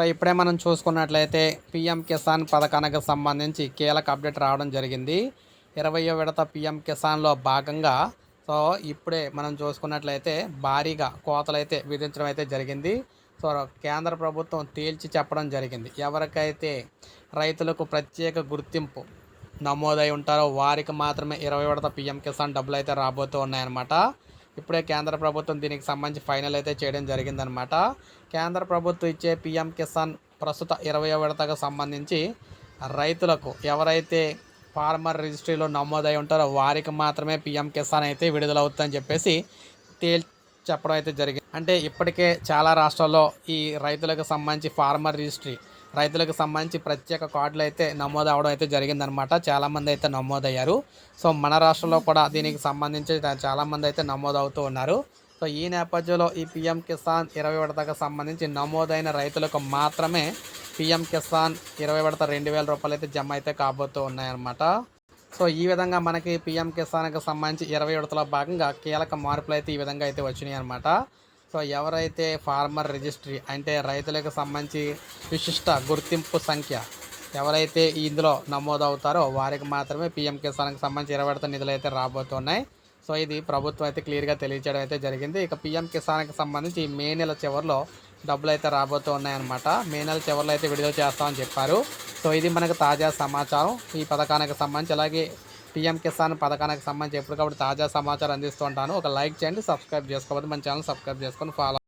So ఇప్పుడే మనం చూసుకున్నట్లయితే పిఎం కిసాన్ పథకానికి సంబంధించి కీలక అప్డేట్ రావడం జరిగింది. ఇరవయో విడత పిఎం కిసాన్లో భాగంగా సో ఇప్పుడే మనం చూసుకున్నట్లయితే భారీగా కోతలైతే విధించడం అయితే జరిగింది. సో కేంద్ర ప్రభుత్వం తేల్చి చెప్పడం జరిగింది. ఎవరికైతే రైతులకు ప్రత్యేక గుర్తింపు నమోదై ఉంటారో వారికి మాత్రమే ఇరవై విడత పిఎం కిసాన్ డబ్బులు అయితే రాబోతూ ఉన్నాయన్నమాట ఇప్పుడే కేంద్ర ప్రభుత్వం దీనికి సంబంధించి ఫైనల్ అయితే చేయడం జరిగిందనమాట కేంద్ర ప్రభుత్వం ఇచ్చే పిఎం కిసాన్ ప్రస్తుత ఇరవై విడతకు సంబంధించి రైతులకు ఎవరైతే ఫార్మర్ రిజిస్ట్రీలో నమోదై ఉంటారో వారికి మాత్రమే పిఎం కిసాన్ అయితే విడుదలవుతుందని చెప్పేసి తేల్ చెప్పడం అయితే జరిగింది. అంటే ఇప్పటికే చాలా రాష్ట్రాల్లో ఈ రైతులకు సంబంధించి ఫార్మర్ రిజిస్ట్రీ రైతులకు సంబంధించి ప్రత్యేక కార్డులు అయితే నమోదు అవడం అయితే జరిగిందనమాట. చాలామంది అయితే నమోదయ్యారు. సో మన రాష్ట్రంలో కూడా దీనికి సంబంధించి చాలామంది అయితే నమోదు అవుతూ ఉన్నారు. సో ఈ నేపథ్యంలో ఈ పిఎం కిసాన్ ఇరవై విడతకు సంబంధించి నమోదైన రైతులకు మాత్రమే పిఎం కిసాన్ ఇరవై విడత రెండు వేల రూపాయలు అయితే జమ అయితే కాబోతూ ఉన్నాయన్నమాట. సో ఈ విధంగా మనకి పిఎం కిసాన్కి సంబంధించి ఇరవై విడతలో భాగంగా కీలక మార్పులు అయితే ఈ విధంగా అయితే వచ్చినాయి అనమాట సో ఎవరైతే ఫార్మర్ రిజిస్ట్రీ అంటే రైతులకు సంబంధించి విశిష్ట గుర్తింపు సంఖ్య ఎవరైతే ఇందులో నమోదు అవుతారో వారికి మాత్రమే పిఎం కిసాన్కి సంబంధించి ఇరవై నిధులు అయితే రాబోతున్నాయి. సో ఇది ప్రభుత్వం అయితే క్లియర్గా తెలియజేయడం అయితే జరిగింది. ఇక పిఎం కిసాన్కి సంబంధించి మే నెల చివరిలో డబ్బులు అయితే రాబోతూ ఉన్నాయన్నమాట మే నెల చివరిలో అయితే విడుదల చేస్తామని చెప్పారు. సో ఇది మనకు తాజా సమాచారం. ఈ పథకానికి సంబంధించి అలాగే పిఎం కిసాన్ పథకానికి సంబంధించి ఎప్పటికప్పుడు తాజా సమాచారం అందిస్తూ ఉంటాను. ఒక లైక్ చేయండి సబ్స్క్రైబ్ చేసుకోవద్దు. మన ఛానల్ సబ్స్క్రైబ్ చేసుకొని ఫాలో